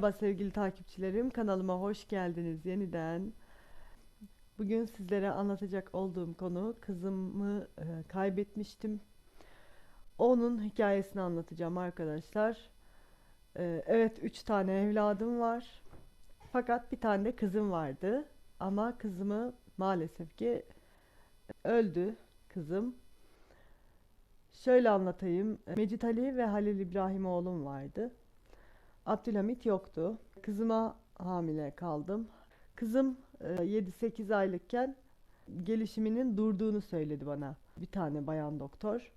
Merhaba sevgili takipçilerim, kanalıma hoş geldiniz yeniden. Bugün sizlere anlatacak olduğum konu kızımı e, kaybetmiştim. Onun hikayesini anlatacağım arkadaşlar. E, evet, üç tane evladım var. Fakat bir tane de kızım vardı. Ama kızımı maalesef ki öldü kızım. Şöyle anlatayım. Mecit Ali ve Halil İbrahim oğlum vardı. Abdülhamit yoktu. Kızıma hamile kaldım. Kızım e, 7-8 aylıkken gelişiminin durduğunu söyledi bana bir tane bayan doktor.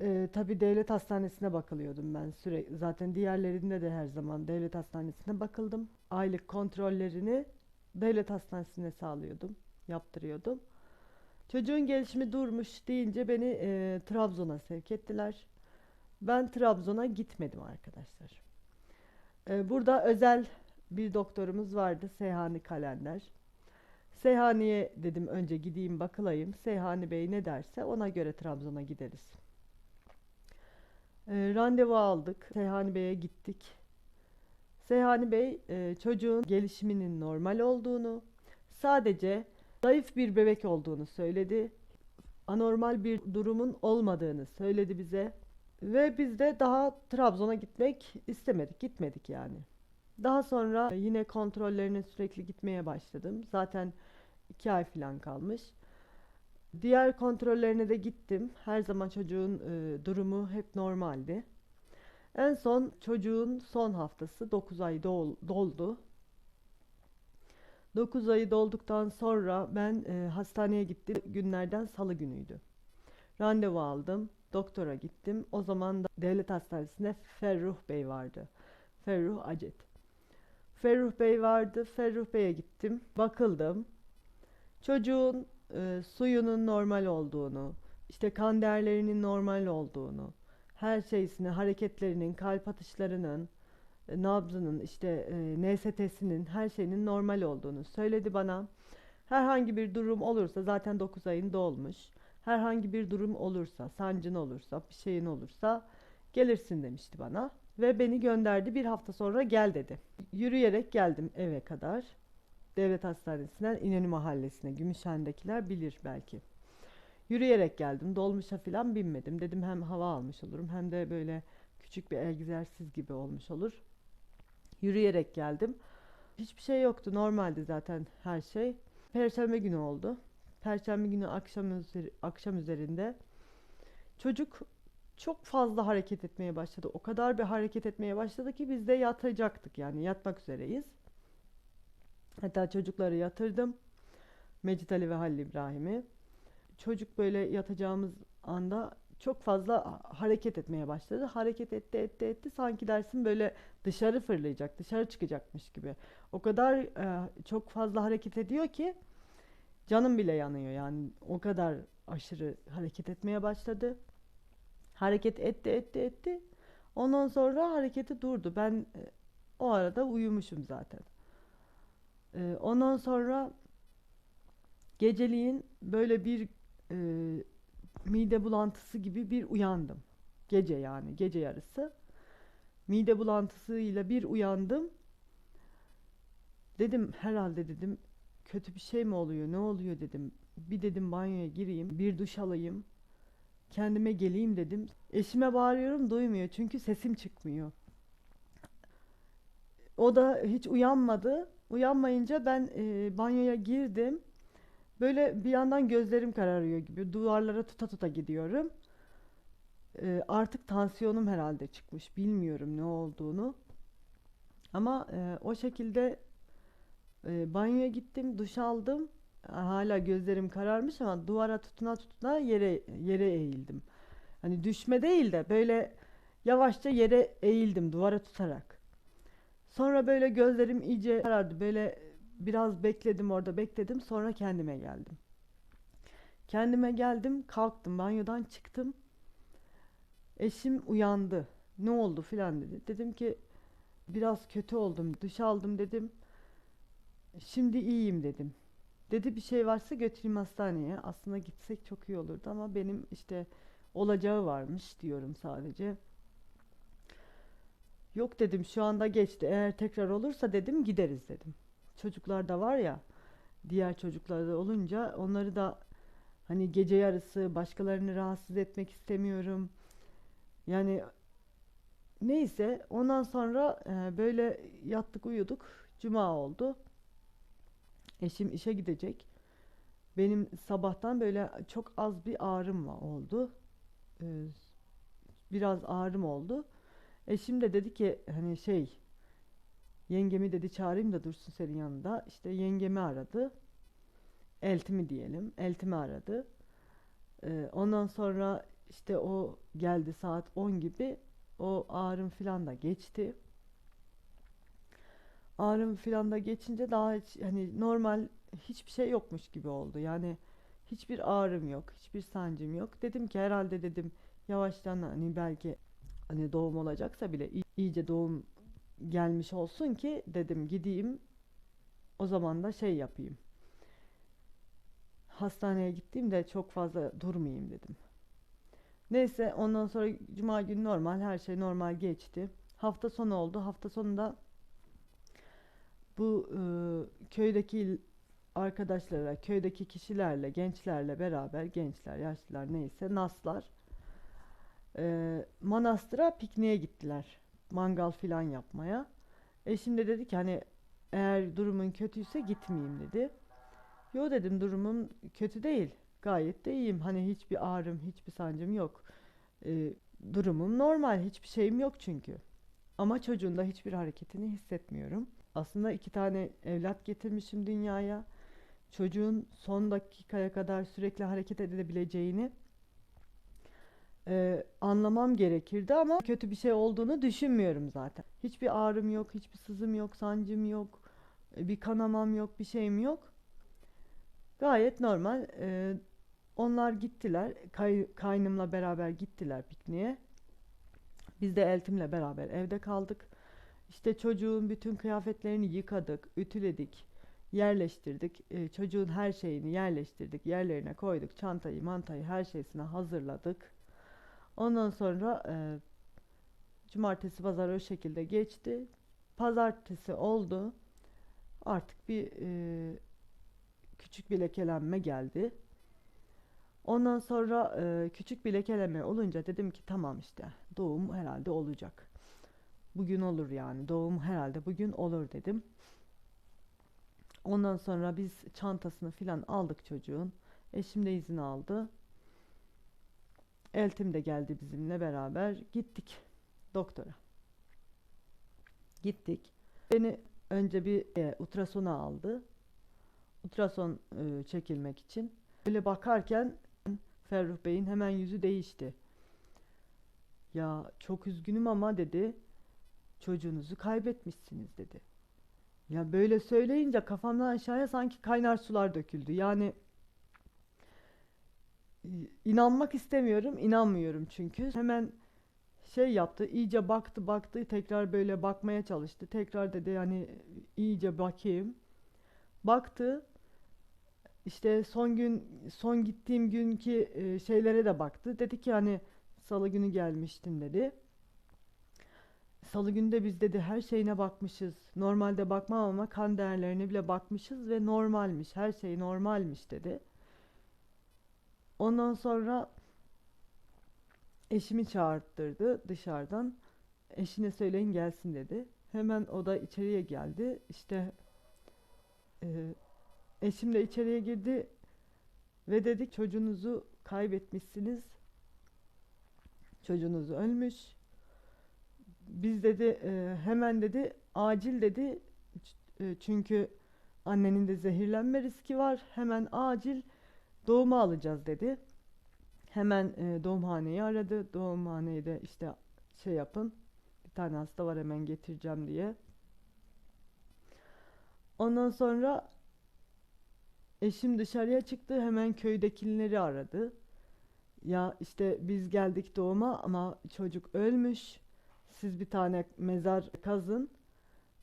E, tabii devlet hastanesine bakılıyordum ben sürekli. Zaten diğerlerinde de her zaman devlet hastanesine bakıldım. Aylık kontrollerini devlet hastanesine sağlıyordum, yaptırıyordum. Çocuğun gelişimi durmuş deyince beni e, Trabzon'a sevk ettiler. Ben Trabzon'a gitmedim arkadaşlar. Ee, burada özel bir doktorumuz vardı Seyhani Kalender. Seyhani'ye dedim önce gideyim bakılayım. Seyhani Bey ne derse ona göre Trabzon'a gideriz. Ee, randevu aldık. Seyhani Bey'e gittik. Seyhani Bey e, çocuğun gelişiminin normal olduğunu, sadece zayıf bir bebek olduğunu söyledi. Anormal bir durumun olmadığını söyledi bize. Ve biz de daha Trabzon'a gitmek istemedik, gitmedik yani. Daha sonra yine kontrollerine sürekli gitmeye başladım. Zaten iki ay falan kalmış. Diğer kontrollerine de gittim. Her zaman çocuğun e, durumu hep normaldi. En son çocuğun son haftası 9 ay dol, doldu. 9 ayı dolduktan sonra ben e, hastaneye gittim. Günlerden salı günüydü. Randevu aldım. Doktora gittim. O zaman da devlet hastanesinde Ferruh Bey vardı. Ferruh Acet. Ferruh Bey vardı. Ferruh Bey'e gittim. Bakıldım. Çocuğun e, suyunun normal olduğunu, işte kan değerlerinin normal olduğunu, her şeysini, hareketlerinin, kalp atışlarının, e, nabzının, işte e, NST'sinin, her şeyinin normal olduğunu söyledi bana. Herhangi bir durum olursa zaten 9 ayında olmuş herhangi bir durum olursa, sancın olursa, bir şeyin olursa gelirsin demişti bana. Ve beni gönderdi bir hafta sonra gel dedi. Yürüyerek geldim eve kadar. Devlet Hastanesi'nden İnönü Mahallesi'ne. Gümüşhane'dekiler bilir belki. Yürüyerek geldim. Dolmuşa falan binmedim. Dedim hem hava almış olurum hem de böyle küçük bir egzersiz gibi olmuş olur. Yürüyerek geldim. Hiçbir şey yoktu. Normaldi zaten her şey. Perşembe günü oldu. Perşembe günü akşam, üzeri, akşam üzerinde çocuk çok fazla hareket etmeye başladı. O kadar bir hareket etmeye başladı ki biz de yatacaktık yani yatmak üzereyiz. Hatta çocukları yatırdım. Mecit Ali ve Halil İbrahim'i. Çocuk böyle yatacağımız anda çok fazla hareket etmeye başladı. Hareket etti etti etti sanki dersin böyle dışarı fırlayacak, dışarı çıkacakmış gibi. O kadar e, çok fazla hareket ediyor ki Canım bile yanıyor yani o kadar aşırı hareket etmeye başladı. Hareket etti etti etti. Ondan sonra hareketi durdu. Ben e, o arada uyumuşum zaten. E, ondan sonra geceliğin böyle bir e, mide bulantısı gibi bir uyandım. Gece yani gece yarısı. Mide bulantısıyla bir uyandım. Dedim herhalde dedim kötü bir şey mi oluyor ne oluyor dedim. Bir dedim banyoya gireyim bir duş alayım. Kendime geleyim dedim. Eşime bağırıyorum duymuyor çünkü sesim çıkmıyor. O da hiç uyanmadı. Uyanmayınca ben e, banyoya girdim. Böyle bir yandan gözlerim kararıyor gibi duvarlara tuta tuta gidiyorum. E, artık tansiyonum herhalde çıkmış. Bilmiyorum ne olduğunu. Ama e, o şekilde e, banyoya gittim, duş aldım. Hala gözlerim kararmış ama duvara tutuna tutuna yere yere eğildim. Hani düşme değil de böyle yavaşça yere eğildim duvara tutarak. Sonra böyle gözlerim iyice karardı. Böyle biraz bekledim orada bekledim. Sonra kendime geldim. Kendime geldim, kalktım, banyodan çıktım. Eşim uyandı. Ne oldu filan dedi. Dedim ki biraz kötü oldum. Duş aldım dedim. Şimdi iyiyim dedim. Dedi bir şey varsa götüreyim hastaneye. Aslında gitsek çok iyi olurdu ama benim işte olacağı varmış diyorum sadece. Yok dedim şu anda geçti. Eğer tekrar olursa dedim gideriz dedim. Çocuklar da var ya diğer çocuklar da olunca onları da hani gece yarısı başkalarını rahatsız etmek istemiyorum. Yani neyse ondan sonra e, böyle yattık uyuduk. Cuma oldu. Eşim işe gidecek. Benim sabahtan böyle çok az bir ağrım oldu. Ee, biraz ağrım oldu. Eşim de dedi ki hani şey yengemi dedi çağırayım da dursun senin yanında. İşte yengemi aradı. Eltimi diyelim. Eltimi aradı. Ee, ondan sonra işte o geldi saat 10 gibi. O ağrım filan da geçti. Ağrım filan da geçince daha hiç, hani normal hiçbir şey yokmuş gibi oldu. Yani hiçbir ağrım yok, hiçbir sancım yok. Dedim ki herhalde dedim yavaştan hani belki hani doğum olacaksa bile iyice doğum gelmiş olsun ki dedim gideyim o zaman da şey yapayım. Hastaneye gittiğimde çok fazla durmayayım dedim. Neyse ondan sonra cuma günü normal her şey normal geçti. Hafta sonu oldu. Hafta sonunda bu e, köydeki arkadaşlara, köydeki kişilerle, gençlerle beraber, gençler, yaşlılar neyse, naslar e, manastıra pikniğe gittiler. Mangal filan yapmaya. Eşim de dedi ki hani eğer durumun kötüyse gitmeyeyim dedi. Yo dedim durumum kötü değil. Gayet de iyiyim. Hani hiçbir ağrım, hiçbir sancım yok. E, durumum normal. Hiçbir şeyim yok çünkü. Ama çocuğun da hiçbir hareketini hissetmiyorum. Aslında iki tane evlat getirmişim dünyaya. Çocuğun son dakikaya kadar sürekli hareket edebileceğini e, anlamam gerekirdi ama kötü bir şey olduğunu düşünmüyorum zaten. Hiçbir ağrım yok, hiçbir sızım yok, sancım yok, e, bir kanamam yok, bir şeyim yok. Gayet normal. E, onlar gittiler, kay, kaynımla beraber gittiler pikniğe. Biz de Eltim'le beraber evde kaldık. İşte çocuğun bütün kıyafetlerini yıkadık, ütüledik, yerleştirdik. E, çocuğun her şeyini yerleştirdik, yerlerine koyduk. Çantayı, mantayı, her şeysini hazırladık. Ondan sonra e, cumartesi, pazar o şekilde geçti. Pazartesi oldu. Artık bir e, küçük bir lekelenme geldi. Ondan sonra e, küçük bir lekeleme olunca dedim ki tamam işte doğum herhalde olacak. Bugün olur yani doğum herhalde bugün olur dedim. Ondan sonra biz çantasını filan aldık çocuğun. Eşim de izin aldı. Eltim de geldi bizimle beraber. Gittik doktora. Gittik. Beni önce bir e, ultrasona aldı. Ultrason e, çekilmek için. Böyle bakarken Ferruh Bey'in hemen yüzü değişti. Ya çok üzgünüm ama dedi. Çocuğunuzu kaybetmişsiniz dedi. Ya böyle söyleyince kafamdan aşağıya sanki kaynar sular döküldü. Yani e, inanmak istemiyorum, inanmıyorum çünkü. Hemen şey yaptı, iyice baktı, baktı, tekrar böyle bakmaya çalıştı. Tekrar dedi hani iyice bakayım. Baktı. İşte son gün, son gittiğim günkü e, şeylere de baktı. Dedi ki hani salı günü gelmiştin dedi. Salı günü de biz dedi her şeyine bakmışız. Normalde bakmam ama kan değerlerine bile bakmışız ve normalmiş. Her şey normalmiş dedi. Ondan sonra eşimi çağırttırdı dışarıdan. Eşine söyleyin gelsin dedi. Hemen o da içeriye geldi. İşte e, eşim de içeriye girdi ve dedi çocuğunuzu kaybetmişsiniz. Çocuğunuz ölmüş. Biz dedi e, hemen dedi acil dedi e, çünkü annenin de zehirlenme riski var. Hemen acil doğuma alacağız dedi. Hemen e, doğumhaneyi aradı. Doğumhaneyi de işte şey yapın. Bir tane hasta var hemen getireceğim diye. Ondan sonra eşim dışarıya çıktı. Hemen köydekileri aradı. Ya işte biz geldik doğuma ama çocuk ölmüş. Siz bir tane mezar kazın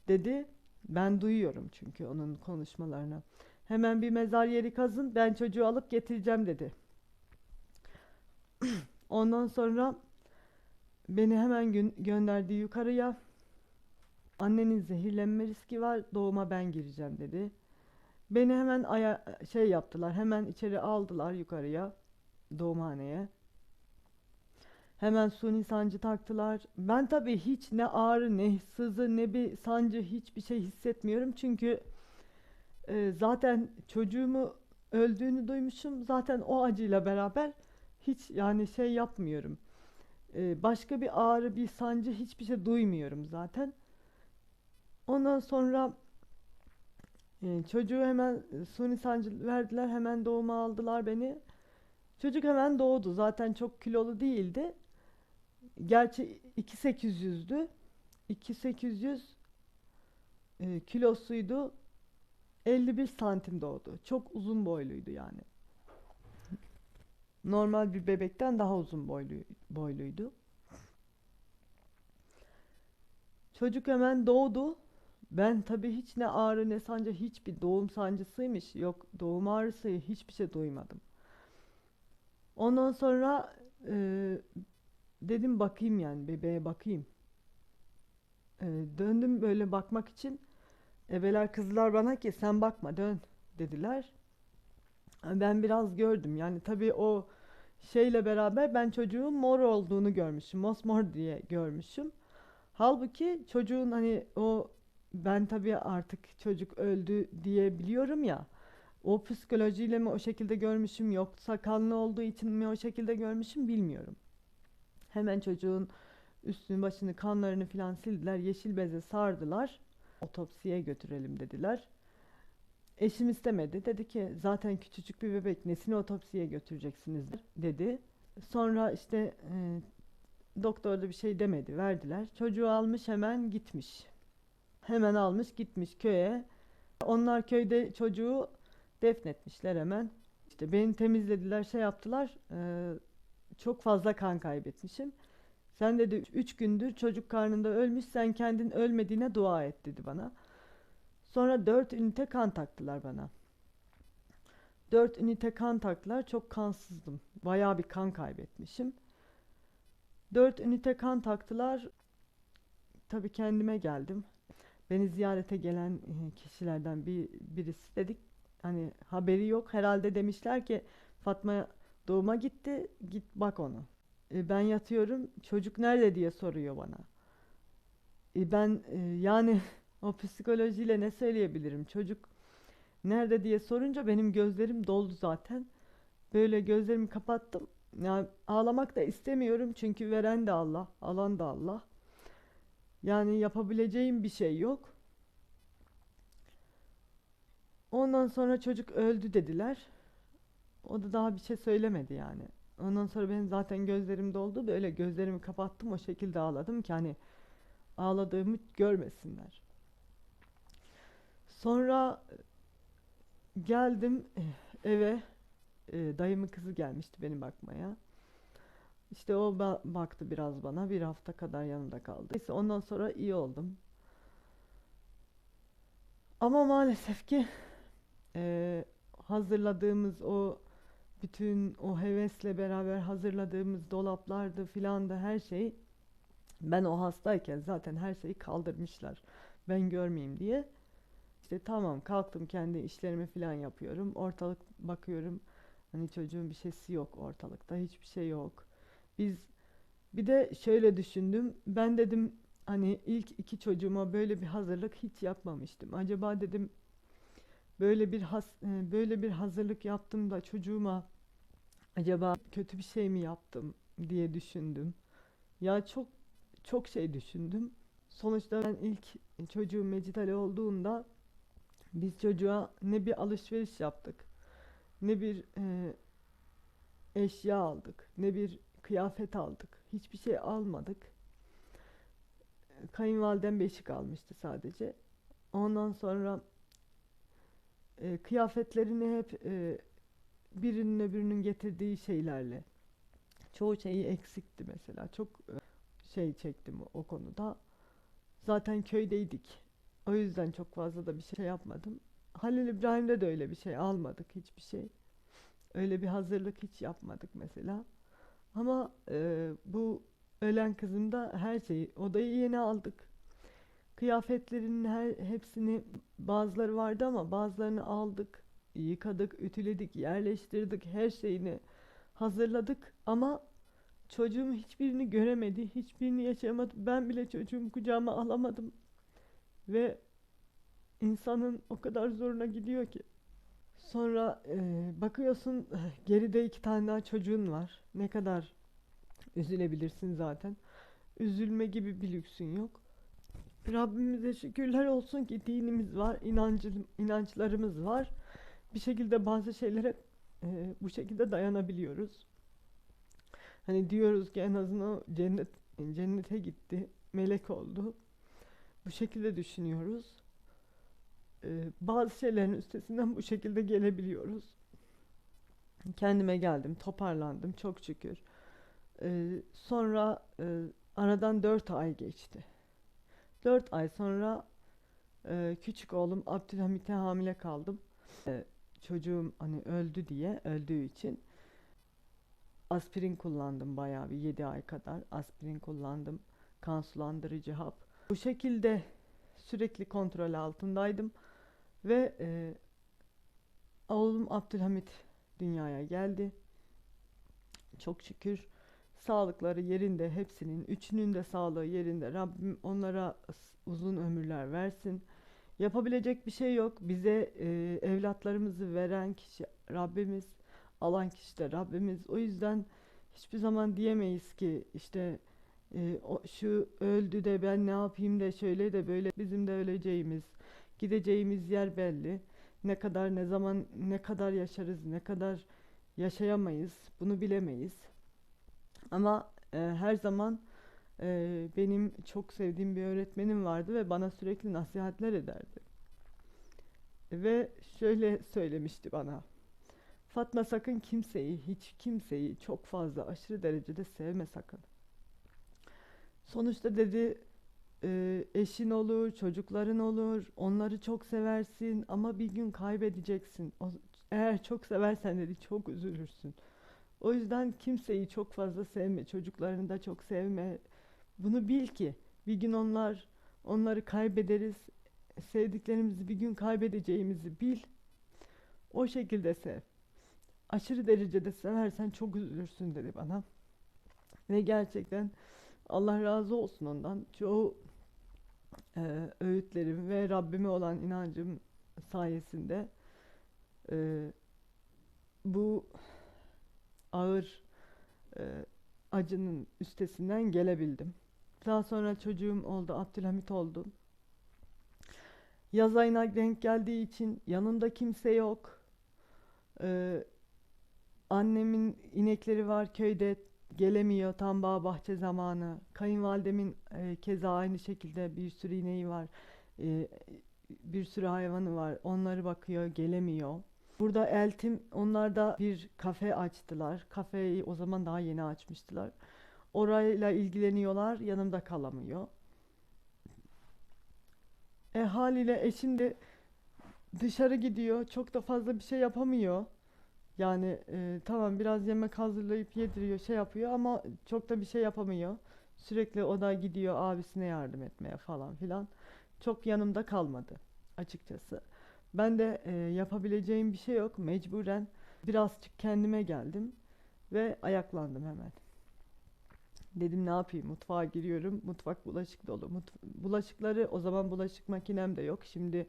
dedi. Ben duyuyorum çünkü onun konuşmalarını. Hemen bir mezar yeri kazın. Ben çocuğu alıp getireceğim dedi. Ondan sonra beni hemen gö- gönderdi yukarıya. Annenin zehirlenme riski var. Doğuma ben gireceğim dedi. Beni hemen aya şey yaptılar. Hemen içeri aldılar yukarıya. Doğumhaneye. Hemen suni sancı taktılar. Ben tabii hiç ne ağrı ne sızı ne bir sancı hiçbir şey hissetmiyorum. Çünkü e, zaten çocuğumu öldüğünü duymuşum. Zaten o acıyla beraber hiç yani şey yapmıyorum. E, başka bir ağrı bir sancı hiçbir şey duymuyorum zaten. Ondan sonra e, çocuğu hemen e, suni sancı verdiler. Hemen doğuma aldılar beni. Çocuk hemen doğdu. Zaten çok kilolu değildi. Gerçi 2800'dü. 2800 e, kilosuydu. 51 santim doğdu. Çok uzun boyluydu yani. Normal bir bebekten daha uzun boylu, boyluydu. Çocuk hemen doğdu. Ben tabii hiç ne ağrı ne sancı hiçbir doğum sancısıymış. Yok doğum ağrısı hiçbir şey duymadım. Ondan sonra e, dedim bakayım yani bebeğe bakayım. E, döndüm böyle bakmak için. Ebeler kızlar bana ki sen bakma dön dediler. Ben biraz gördüm yani tabii o şeyle beraber ben çocuğun mor olduğunu görmüşüm. Mosmor diye görmüşüm. Halbuki çocuğun hani o ben tabii artık çocuk öldü diye biliyorum ya. O psikolojiyle mi o şekilde görmüşüm yoksa kanlı olduğu için mi o şekilde görmüşüm bilmiyorum. Hemen çocuğun üstünü başını kanlarını filan sildiler. Yeşil beze sardılar. Otopsiye götürelim dediler. Eşim istemedi. Dedi ki zaten küçücük bir bebek nesini otopsiye götüreceksiniz dedi. Sonra işte e, doktor da bir şey demedi. Verdiler. Çocuğu almış hemen gitmiş. Hemen almış gitmiş köye. Onlar köyde çocuğu defnetmişler hemen. İşte beni temizlediler şey yaptılar. E, çok fazla kan kaybetmişim. Sen dedi üç gündür çocuk karnında ölmüş sen kendin ölmediğine dua et dedi bana. Sonra dört ünite kan taktılar bana. Dört ünite kan taktılar çok kansızdım. Bayağı bir kan kaybetmişim. Dört ünite kan taktılar. Tabii kendime geldim. Beni ziyarete gelen e, kişilerden bir birisi dedik hani haberi yok herhalde demişler ki Fatma doğuma gitti git bak onu. E, ben yatıyorum çocuk nerede diye soruyor bana. E, ben e, yani o psikolojiyle ne söyleyebilirim çocuk nerede diye sorunca benim gözlerim doldu zaten. Böyle gözlerimi kapattım. Yani ağlamak da istemiyorum çünkü veren de Allah, alan da Allah. Yani yapabileceğim bir şey yok. Ondan sonra çocuk öldü dediler. O da daha bir şey söylemedi yani. Ondan sonra benim zaten gözlerim doldu. Böyle gözlerimi kapattım o şekilde ağladım ki hani ağladığımı görmesinler. Sonra geldim eh, eve. E, dayımın kızı gelmişti beni bakmaya. İşte o ba- baktı biraz bana. Bir hafta kadar yanımda kaldı. Neyse ondan sonra iyi oldum. Ama maalesef ki e, hazırladığımız o bütün o hevesle beraber hazırladığımız dolaplardı filan da her şey ben o hastayken zaten her şeyi kaldırmışlar. Ben görmeyeyim diye. İşte tamam kalktım kendi işlerimi filan yapıyorum. Ortalık bakıyorum. Hani çocuğun bir şeysi yok ortalıkta. Hiçbir şey yok. Biz bir de şöyle düşündüm. Ben dedim hani ilk iki çocuğuma böyle bir hazırlık hiç yapmamıştım. Acaba dedim böyle bir has, e, böyle bir hazırlık yaptım da çocuğuma acaba kötü bir şey mi yaptım diye düşündüm. Ya çok çok şey düşündüm. Sonuçta ben ilk çocuğum Mecit Ali olduğunda biz çocuğa ne bir alışveriş yaptık, ne bir e, eşya aldık, ne bir kıyafet aldık. Hiçbir şey almadık. Kayınvalidem beşik almıştı sadece. Ondan sonra e, kıyafetlerini hep e, birinin öbürünün getirdiği şeylerle. Çoğu şeyi eksikti mesela. Çok e, şey çektim o konuda. Zaten köydeydik. O yüzden çok fazla da bir şey yapmadım. Halil İbrahim'de de öyle bir şey almadık hiçbir şey. Öyle bir hazırlık hiç yapmadık mesela. Ama e, bu ölen kızın da her şeyi, odayı yeni aldık. Kıyafetlerinin her hepsini bazıları vardı ama bazılarını aldık, yıkadık, ütüledik, yerleştirdik, her şeyini hazırladık ama çocuğum hiçbirini göremedi, hiçbirini yaşamadı. Ben bile çocuğumu kucağıma alamadım ve insanın o kadar zoruna gidiyor ki. Sonra e, bakıyorsun geride iki tane daha çocuğun var. Ne kadar üzülebilirsin zaten. Üzülme gibi bir lüksün yok. Rabbimize şükürler olsun ki dinimiz var, inancı, inançlarımız var. Bir şekilde bazı şeylere e, bu şekilde dayanabiliyoruz. Hani diyoruz ki en azından cennet cennete gitti, melek oldu. Bu şekilde düşünüyoruz. Ee, bazı şeylerin üstesinden bu şekilde gelebiliyoruz. Kendime geldim, toparlandım çok şükür. Ee, sonra e, aradan dört ay geçti. Dört ay sonra e, küçük oğlum Abdülhamit'e hamile kaldım. E, çocuğum hani öldü diye, öldüğü için aspirin kullandım bayağı bir 7 ay kadar. Aspirin kullandım. Kan sulandırıcı hap. Bu şekilde sürekli kontrol altındaydım. Ve e, oğlum Abdülhamit dünyaya geldi. Çok şükür sağlıkları yerinde hepsinin üçünün de sağlığı yerinde. Rabbim onlara uzun ömürler versin. Yapabilecek bir şey yok. Bize e, evlatlarımızı veren kişi Rabbimiz alan kişi de Rabbimiz. O yüzden hiçbir zaman diyemeyiz ki işte e, o, şu öldü de ben ne yapayım da şöyle de böyle bizim de öleceğimiz gideceğimiz yer belli. Ne kadar ne zaman ne kadar yaşarız ne kadar yaşayamayız bunu bilemeyiz ama e, her zaman e, benim çok sevdiğim bir öğretmenim vardı ve bana sürekli nasihatler ederdi. Ve şöyle söylemişti bana. Fatma sakın kimseyi, hiç kimseyi çok fazla aşırı derecede sevme sakın. Sonuçta dedi e, eşin olur, çocukların olur, onları çok seversin ama bir gün kaybedeceksin. O, eğer çok seversen dedi çok üzülürsün. O yüzden kimseyi çok fazla sevme, çocuklarını da çok sevme. Bunu bil ki bir gün onlar onları kaybederiz. Sevdiklerimizi bir gün kaybedeceğimizi bil. O şekilde sev. Aşırı derecede seversen çok üzülürsün dedi bana. Ve gerçekten Allah razı olsun ondan. Çoğu e, öğütlerim ve Rabbime olan inancım sayesinde e, bu ağır e, acının üstesinden gelebildim. Daha sonra çocuğum oldu, Abdülhamit oldu. Yaz ayına denk geldiği için yanında kimse yok. Ee, annemin inekleri var köyde gelemiyor tam bağ bahçe zamanı. Kayınvalidemin e, keza aynı şekilde bir sürü ineği var. E, bir sürü hayvanı var. Onları bakıyor, gelemiyor. Burada Eltim onlar da bir kafe açtılar. Kafeyi o zaman daha yeni açmıştılar. Orayla ilgileniyorlar, yanımda kalamıyor. E haliyle eşim de dışarı gidiyor, çok da fazla bir şey yapamıyor. Yani e, tamam biraz yemek hazırlayıp yediriyor, şey yapıyor ama çok da bir şey yapamıyor. Sürekli o da gidiyor abisine yardım etmeye falan filan. Çok yanımda kalmadı açıkçası. Ben de e, yapabileceğim bir şey yok. Mecburen birazcık kendime geldim ve ayaklandım hemen. Dedim ne yapayım mutfağa giriyorum. Mutfak bulaşık dolu. Mut bulaşıkları o zaman bulaşık makinem de yok. Şimdi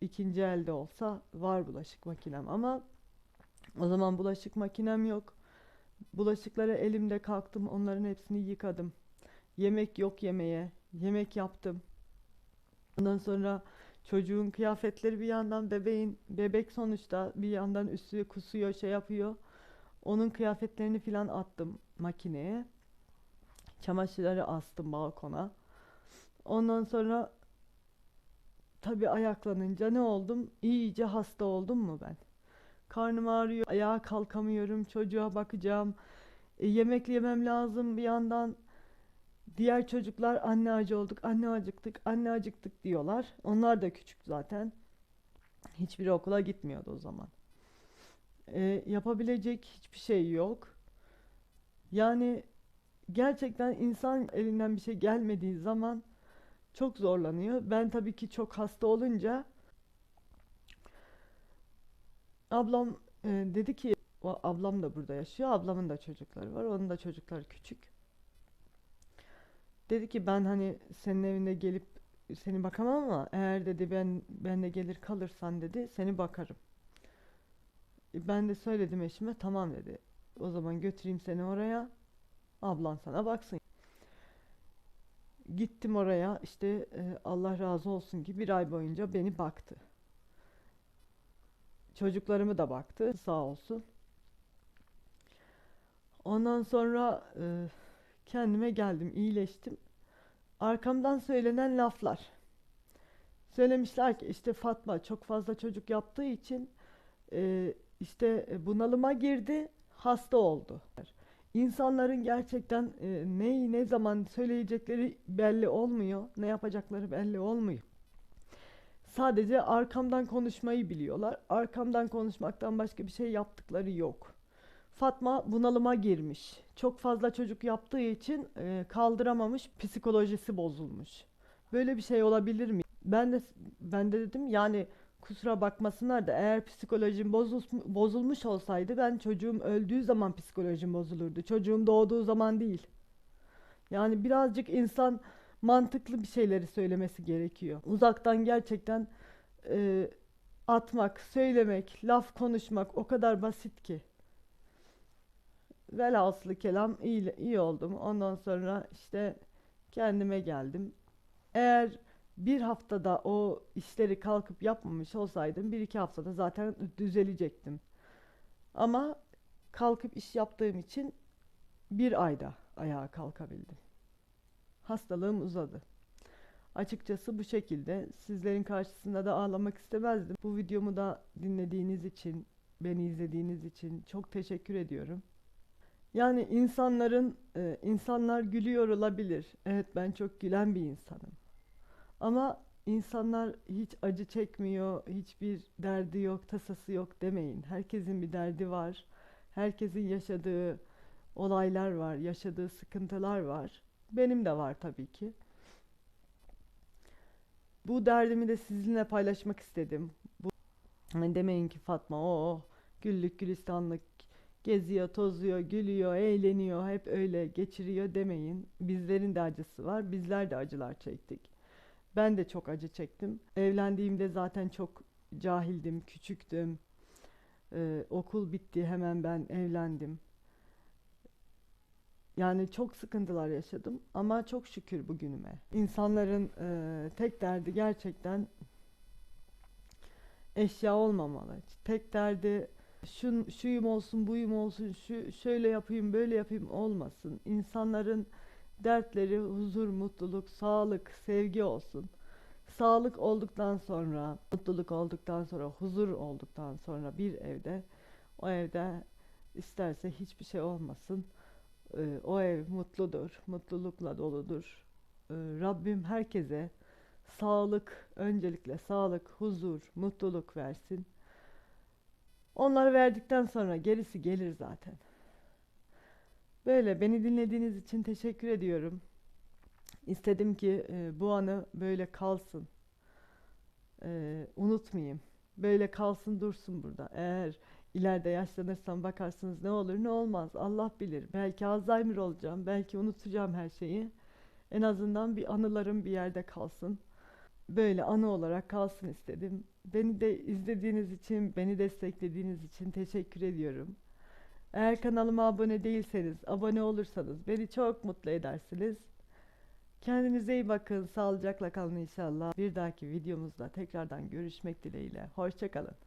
ikinci elde olsa var bulaşık makinem ama o zaman bulaşık makinem yok. Bulaşıkları elimde kalktım onların hepsini yıkadım. Yemek yok yemeye. Yemek yaptım. Ondan sonra çocuğun kıyafetleri bir yandan bebeğin bebek sonuçta bir yandan üstü kusuyor şey yapıyor. Onun kıyafetlerini filan attım makineye. Çamaşırları astım balkona. Ondan sonra tabii ayaklanınca ne oldum? İyice hasta oldum mu ben? Karnım ağrıyor, ayağa kalkamıyorum, çocuğa bakacağım. E, yemek yemem lazım bir yandan. Diğer çocuklar anne acı olduk, anne acıktık, anne acıktık diyorlar. Onlar da küçük zaten. Hiçbir okula gitmiyordu o zaman. E, yapabilecek hiçbir şey yok. Yani gerçekten insan elinden bir şey gelmediği zaman Çok zorlanıyor. Ben tabii ki çok hasta olunca ablam e, dedi ki ablam da burada yaşıyor. Ablamın da çocukları var. Onun da çocukları küçük. Dedi ki ben hani senin evine gelip seni bakamam ama eğer dedi ben ben de gelir kalırsan dedi seni bakarım. E, Ben de söyledim eşime tamam dedi. O zaman götüreyim seni oraya. Ablan sana baksın. Gittim oraya işte e, Allah razı olsun ki bir ay boyunca beni baktı. Çocuklarımı da baktı sağ olsun. Ondan sonra e, kendime geldim, iyileştim. Arkamdan söylenen laflar. Söylemişler ki işte Fatma çok fazla çocuk yaptığı için e, işte bunalıma girdi, hasta oldu. İnsanların gerçekten e, neyi ne zaman söyleyecekleri belli olmuyor, ne yapacakları belli olmuyor. Sadece arkamdan konuşmayı biliyorlar. Arkamdan konuşmaktan başka bir şey yaptıkları yok. Fatma bunalıma girmiş. Çok fazla çocuk yaptığı için e, kaldıramamış, psikolojisi bozulmuş. Böyle bir şey olabilir mi? Ben de ben de dedim yani kusura bakmasınlar da eğer psikolojim bozul- bozulmuş olsaydı ben çocuğum öldüğü zaman psikolojim bozulurdu. Çocuğum doğduğu zaman değil. Yani birazcık insan mantıklı bir şeyleri söylemesi gerekiyor. Uzaktan gerçekten e, atmak, söylemek, laf konuşmak o kadar basit ki. Velhasılı kelam iyi, iyi oldum. Ondan sonra işte kendime geldim. Eğer bir haftada o işleri kalkıp yapmamış olsaydım bir iki haftada zaten düzelecektim. Ama kalkıp iş yaptığım için bir ayda ayağa kalkabildim. Hastalığım uzadı. Açıkçası bu şekilde sizlerin karşısında da ağlamak istemezdim. Bu videomu da dinlediğiniz için, beni izlediğiniz için çok teşekkür ediyorum. Yani insanların, e, insanlar gülüyor olabilir. Evet ben çok gülen bir insanım. Ama insanlar hiç acı çekmiyor, hiçbir derdi yok, tasası yok demeyin. Herkesin bir derdi var. Herkesin yaşadığı olaylar var, yaşadığı sıkıntılar var. Benim de var tabii ki. Bu derdimi de sizinle paylaşmak istedim. Bu hani demeyin ki Fatma o güllük gülistanlık geziyor, tozuyor, gülüyor, eğleniyor, hep öyle geçiriyor demeyin. Bizlerin de acısı var. Bizler de acılar çektik. Ben de çok acı çektim. Evlendiğimde zaten çok cahildim, küçüktüm. Ee, okul bitti, hemen ben evlendim. Yani çok sıkıntılar yaşadım ama çok şükür bugünüme. İnsanların e, tek derdi gerçekten eşya olmamalı. Tek derdi şun, şuyum olsun, buyum olsun, şu şöyle yapayım, böyle yapayım olmasın. İnsanların dertleri huzur, mutluluk, sağlık, sevgi olsun. Sağlık olduktan sonra, mutluluk olduktan sonra, huzur olduktan sonra bir evde, o evde isterse hiçbir şey olmasın. Ee, o ev mutludur, mutlulukla doludur. Ee, Rabbim herkese sağlık, öncelikle sağlık, huzur, mutluluk versin. Onları verdikten sonra gerisi gelir zaten. Böyle beni dinlediğiniz için teşekkür ediyorum. İstedim ki e, bu anı böyle kalsın. E, unutmayayım. Böyle kalsın dursun burada. Eğer ileride yaşlanırsam bakarsınız ne olur ne olmaz Allah bilir. Belki Alzheimer olacağım. Belki unutacağım her şeyi. En azından bir anılarım bir yerde kalsın. Böyle anı olarak kalsın istedim. Beni de izlediğiniz için, beni desteklediğiniz için teşekkür ediyorum. Eğer kanalıma abone değilseniz, abone olursanız beni çok mutlu edersiniz. Kendinize iyi bakın, sağlıcakla kalın inşallah. Bir dahaki videomuzda tekrardan görüşmek dileğiyle. Hoşçakalın.